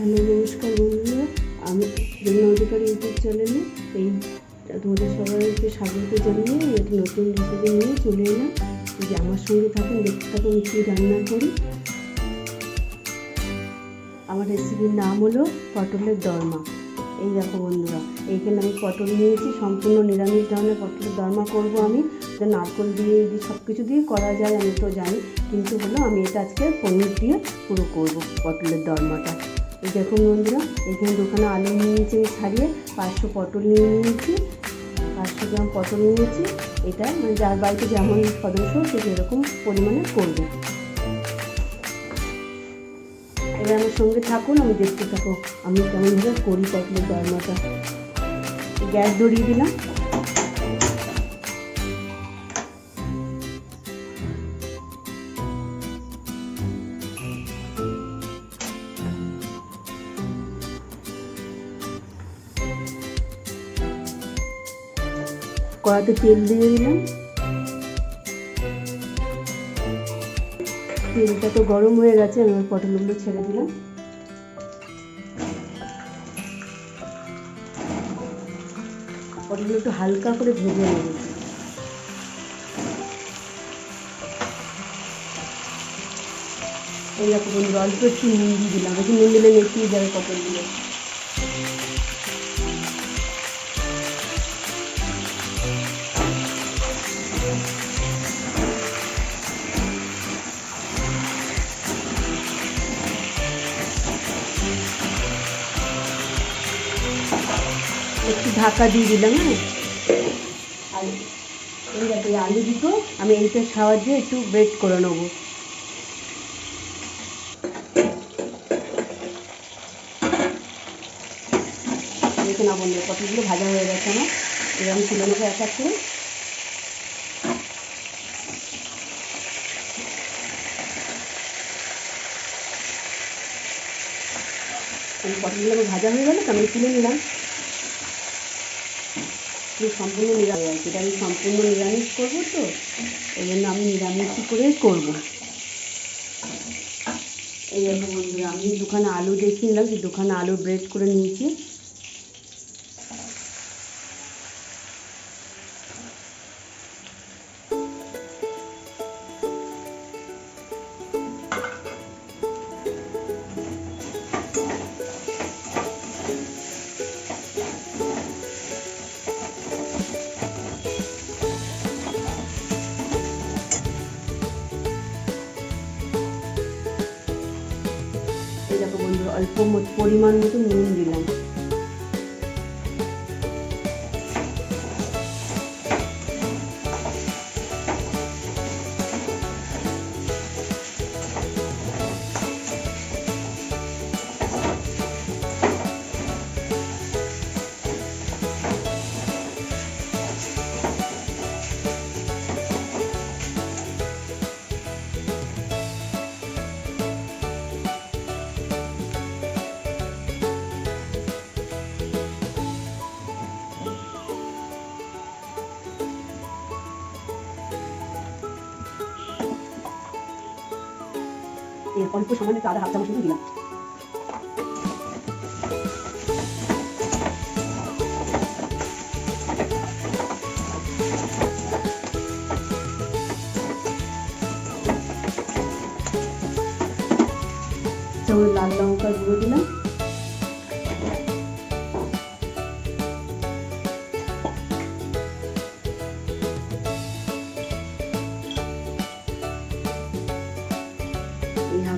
Hello, নমস্কার বন্ধুরা। আমি জন্য অধিকারী ইউটিউব চ্যানেলে এই, তোমাদের সবাইকে স্বাগত জানিয়ে একটি নতুন রেসিপি নিয়ে চলে এলাম। যে আমার সঙ্গে থাকুন, দেখতে থাকুন কী রান্না করি। আমার রেসিপির নাম হলো পটলের দরমা। এই দেখো বন্ধুরা, এইখানে আমি পটল নিয়েছি, সম্পূর্ণ নিরামিষ ধরনের পটলের দরমা করব আমি। নারকল দিয়ে দিয়ে সব কিছু দিয়ে করা যায়, আমি তো জানি। কিন্তু হলো আমি এটা আজকে পনির দিয়ে পুরো করব, পটলের দরমাটা। এই দেখুন বন্ধুরা, এখানে দোকানে আলু নিয়েছি ছাড়িয়ে, পাঁচশো পটল নিয়ে নিয়েছি, পাঁচশো গ্রাম পটল নিয়েছি। এটা মানে যার বাড়িতে যেমন সদস্য, সে যেরকম পরিমাণে করবে। এবার আমার সঙ্গে থাকুন, আমি দেখতে থাকো আমি কেমনভাবে করি পটলের দরমাটা গ্যাস ধরিয়ে দিলাম। কড়াতে তেল দিয়ে দিলাম। তেলটা তো গরম হয়ে গেছে আমি পটলগুলো ছেড়ে দিলাম। পটলগুলো একটু হালকা করে ভেজে নেব। এই বন্ধু অল্প একটু নুন দিয়ে দিলাম। একটু নুন দিলে নেতিয়ে যাবে পটলগুলো। ঢাকা দিয়ে দিলাম হ্যাঁ? আর এই আলু দুটো আমি এইটার সাহায্যে একটু বেট করে নেব। দেখে না বন্ধু কতগুলো ভাজা হয়ে গেছে আমার। এরকম তুলে নেব এক এক করে। পটলগুলো ভাজা হয়ে গেলো তো আমি তুলে নিলাম। আমি সম্পূর্ণ নিরামিষ এটা আমি সম্পূর্ণ নিরামিষ করব তো, এই জন্য আমি নিরামিষ করেই করব। এই দেখো বন্ধুরা, আমি দোকানে আলু দেখিয়ে নিলাম যে আলু ব্রেড করে নিয়েছি। অল্প পরিমাণ মতো নুন দিলাম। অল্প সামান্য একটু হাত হাফ চামচ দিলাম।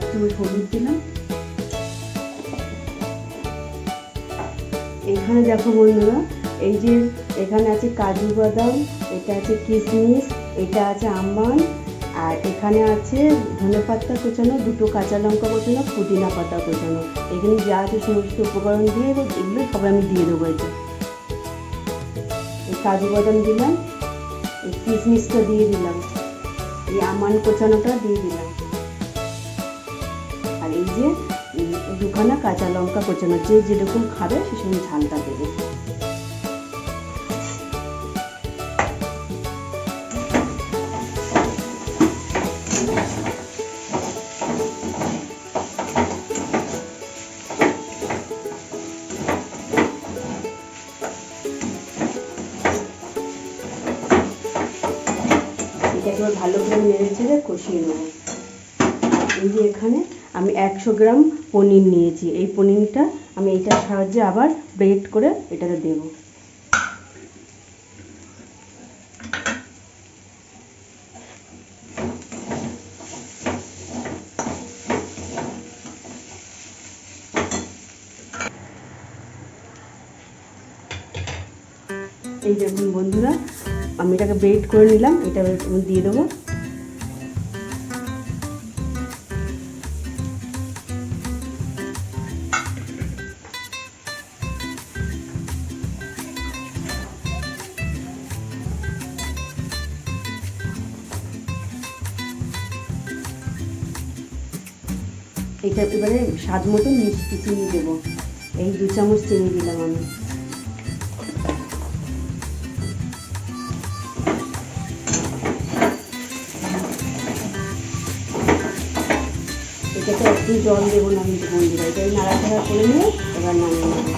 হাফ চামচ হলুদ দিলাম। এখানে দেখো বন্ধুরা, এই যে এখানে আছে কাজু বাদাম, এটা আছে কিশমিশ এটা আছে আমন আর এখানে আছে ধনে পাতা কোচানো, দুটো কাঁচা লঙ্কা কোচানো, পুদিনা পাতা কোচানো। এখানে যা আছে সমস্ত উপকরণ দিয়ে এগুলো সব আমি দিয়ে দেবো এটা এই কাজু বাদাম দিলাম, এই কিশমিশটা দিয়ে দিলাম, এই আমান কোচানোটা দিয়ে দিলাম। দিয়ে দুখানা কাঁচা লঙ্কা কোচানো যে যেরকম খাবে সেরকম ঝালটা দেবে। এটাকে ভালো করে নেড়ে ছেড়ে কষিয়ে নেব। এই যে এখানে আমি একশো গ্রাম পনির নিয়েছি। এই পনিরটা আমি এইটার সাহায্যে আবার ব্রেড করে এটাতে দেবো। এই দেখুন বন্ধুরা, আমি এটাকে ব্রেড করে নিলাম এটা দিয়ে দেবো। এটা এবারে স্বাদ মতো মিষ্টি চিনি দেবো। এই দু চামচ চিনি দিলাম আমি। এটাকে একটু জল দেবো না কিন্তু বন্ধুরা এটা নাড়াচাড়া করে নিয়ে এবার নামিয়ে নেব।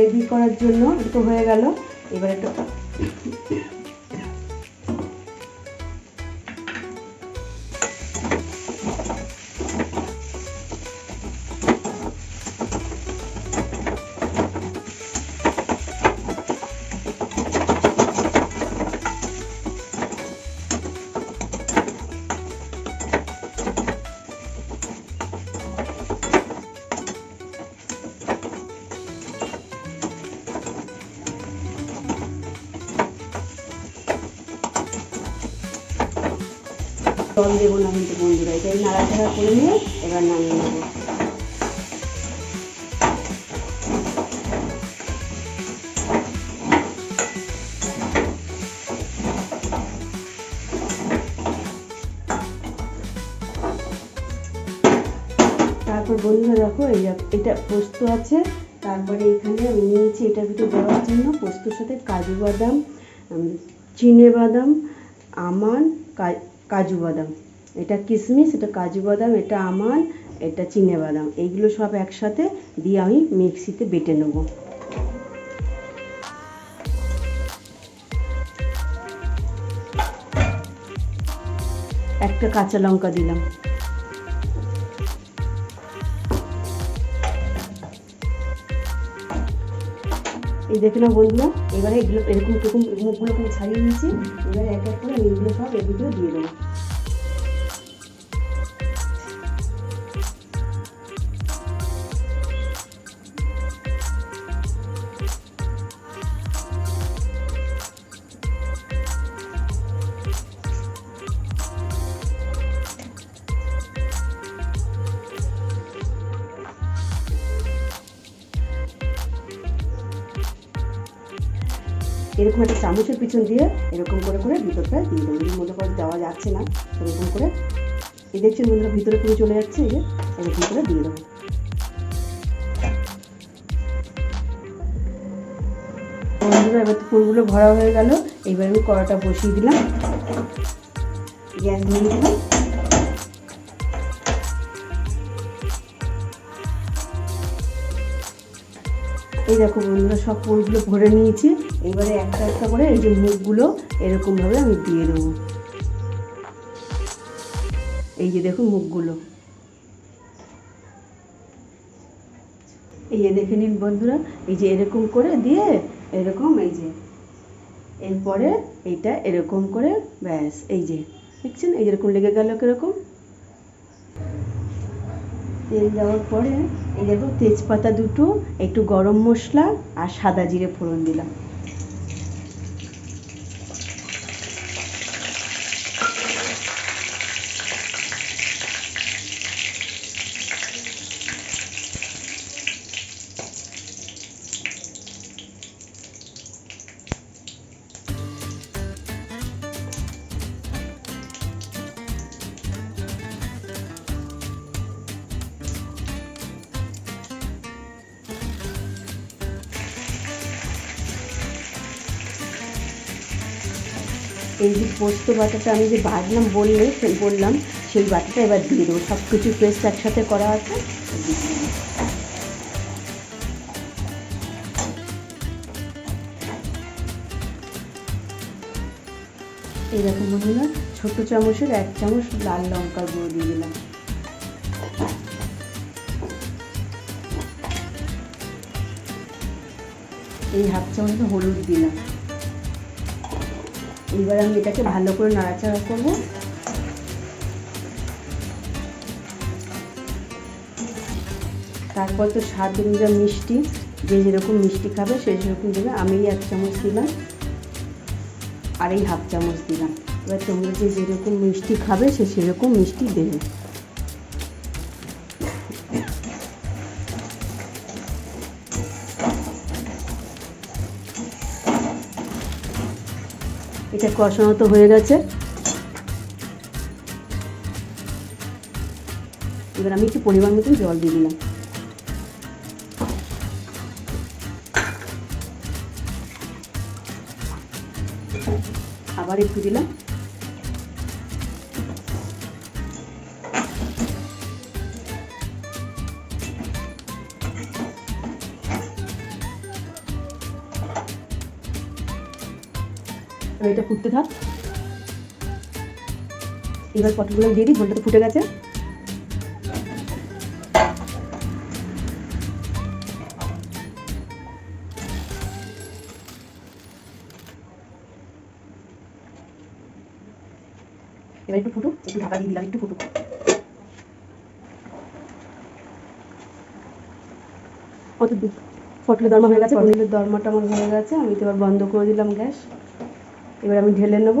গ্রেভি করার জন্য দুটো হয়ে গেল। এবার একটু দেবো না কিন্তু বন্ধুরা এটা নাড়াচাড়া করে নিয়ে এবার নামিয়ে নেব। তারপর বন্ধুরা দেখো, এই এটা পোস্ত আছে, তারপরে এখানে আমি নিয়েছি এটার ভিতরে দেওয়ার জন্য পোস্তর সাথে কাজু বাদাম চিনে বাদাম, আমান কাজু বাদাম। এটা কিশমিশ এটা কাজু বাদাম, এটা আমান, এটা চিনে বাদাম। এইগুলো সব একসাথে দিয়ে আমি মিক্সিতে বেটে নেব। একটা কাঁচা লঙ্কা দিলাম। এই দেখে নাও বন্ধুরা, এবারে এগুলো এরকম এরকম মুখগুলো ছাড়িয়ে নিয়েছি। এবারে এক এক করে এগুলো সব ভিতরে দিয়ে দেবো। এরকম একটা চামচের পিছন দিয়ে এরকম করে করে ভিতরটা দিয়ে দেবো। যদি মনে করে দেওয়া যাচ্ছে না এরকম করে। এই দেখছেন বন্ধুরা, ভিতরে পুরো চলে যাচ্ছে, এই যে এরকম করে দিয়ে দেবো। বন্ধুরা, এবার তো ফুলগুলো ভরা হয়ে গেল, এবার আমি কড়াটা বসিয়ে দিলাম। গ্যাস দিয়ে দিলাম এই দেখো বন্ধুরা, সব পুরগুলো ভরে নিয়েছি। এবারে একটা একটা করে এই যে মুখগুলো এরকমভাবে আমি দিয়ে দেবো। এই যে দেখুন মুখগুলো। এই যে দেখে নিন বন্ধুরা, এই যে এরকম করে দিয়ে এরকম এই যে। এরপরে এইটা এরকম করে, ব্যাস, এই যে। দেখছেন? এই যেরকম লেগে গেল কীরকম? তেল দেওয়ার পরে এই দেখো তেজপাতা দুটো, একটু গরম মশলা আর সাদা জিরে ফোড়ন দিলাম। এই যে পোস্ত বাটাটা আমি যে বাটলাম বললে বললাম, সেই বাটাটা এবার দিয়ে দেবো। সব কিছু পেস্ট একসাথে করা আছে। এইরকম বন্ধুরা ছোটো চামচের এক চামচ লাল লঙ্কার গুঁড়ো দিয়ে দিলাম। এই হাফ চামচ হলুদ দিলাম। এবার আমি এটাকে ভালো করে নাড়াচাড়া করব। তারপর তো স্বাদ অনুযায়ী মিষ্টি, যে যেরকম মিষ্টি খাবে সেই সেরকম দেবে আমি এক চামচ দিলাম আর এই হাফ চামচ দিলাম। এবার তোমরা যে যেরকম মিষ্টি খাবে সে সেরকম মিষ্টি দেবে। এটা কষানো তো হয়ে গেছে। এবার আমি একটু পরিমাণ মতন জল দিয়ে দিলাম। আবার একটু দিলাম। এবার এটা ফুটতে থাক। এবার পটলগুলো দিয়ে দিই, ঝোলটা তো ফুটে গেছে। এবার একটু ফুটুক, একটু ঢাকা দিয়ে দিলাম, একটু ফুটুক। পটলের দরমা হয়ে গেছে পটলের দরমাটা আমার হয়ে গেছে, আমি তো এবার বন্ধ করে দিলাম গ্যাস। এবার আমি ঢেলে নেব।